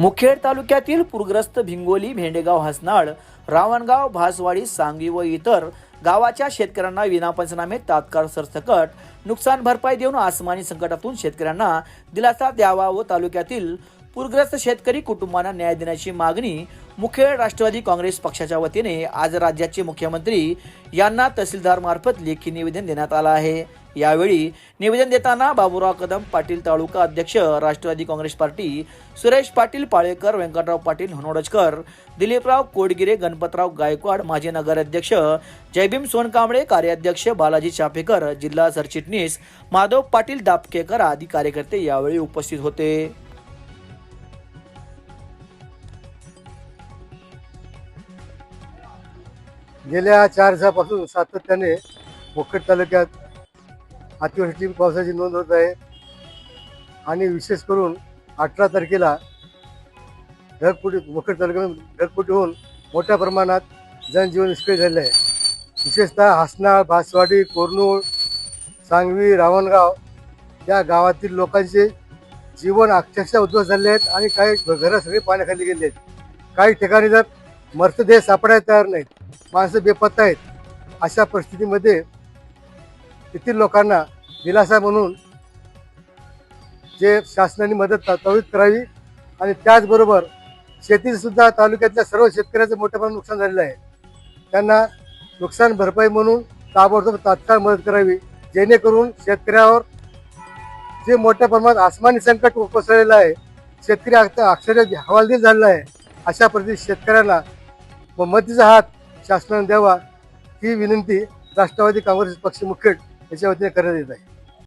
मुखेड तालुक्यातील पूरग्रस्त भिंगोली भेंडेगाव हसनाळ रावणगाव भासवाडी सांगवी व इतर गावाच्या शेतकऱ्यांना विनापंचनामे तात्काळ सरसकट नुकसान भरपाई देऊन आसमानी संकटातून शेतकऱ्यांना दिलासा द्यावा व तालुक्यातील पूरग्रस्त शेतकरी कुटुंबांना न्याय देण्याची मागणी मुखेड राष्ट्रवादी काँग्रेस पक्षाच्या वतीने आज राज्याचे मुख्यमंत्री यांना तहसीलदार मार्फत लेखी निवेदन देण्यात आलं आहे. यावेळी निवेदन देताना बाबुराव कदम पाटील तालुका अध्यक्ष राष्ट्रवादी काँग्रेस पार्टी सुरेश पाटील पाळेकर व्यंकटराव पाटील हनोडजकर दिलीपराव कोडगिरे गणपतराव गायकवाड माजी नगराध्यक्ष जयभीम सोनकांबळे कार्याध्यक्ष बालाजी चापेकर जिल्हा सरचिटणीस माधव पाटील दापकेकर आदी कार्यकर्ते यावेळी उपस्थित होते. गेल्या चार दिवसापासून सातत्याने मुखेड तालुक्यात अतिवृष्टी पावसाची नोंद होत आहे. आणि विशेष करून अठरा तारखेला ढगपुटी मुखेड तालुक्यात ढगफुटी होऊन मोठ्या प्रमाणात जनजीवन विस्कळीत झाले आहे. विशेषतः हासनाळ भासवाडी कोरनूळ सांगवी रावणगाव या गावातील लोकांचे जीवन अक्षरशः उद्ध्वस्त झाले आहेत आणि काही घरं सगळी पाण्याखाली गेली आहेत. काही ठिकाणी तर मृतदेह सापडायला तयार नाहीत. माणसं बेपत्ता आहेत. अशा परिस्थितीमध्ये तेथील लोकांना दिलासा म्हणून जे शासनाने मदत त्वरित करावी आणि त्याचबरोबर शेतीसुद्धा तालुक्यातल्या सर्व शेतकऱ्याचं मोठ्या प्रमाणात नुकसान झालेलं आहे. त्यांना नुकसान भरपाई म्हणून ताबडतोब तात्काळ मदत करावी जेणेकरून शेतकऱ्यावर जे मोठ्या प्रमाणात आसमानी संकट कोसळलेलं आहे शेतकरी अक्षर अक्षरशः हवालदिल झालेला आहे अशा परिस्थितीत शेतकऱ्यांना मदतीचा हात शासनाने द्यावा ही विनंती राष्ट्रवादी काँग्रेस पक्ष मुखेड याच्या वतीने करण्यात येत आहे.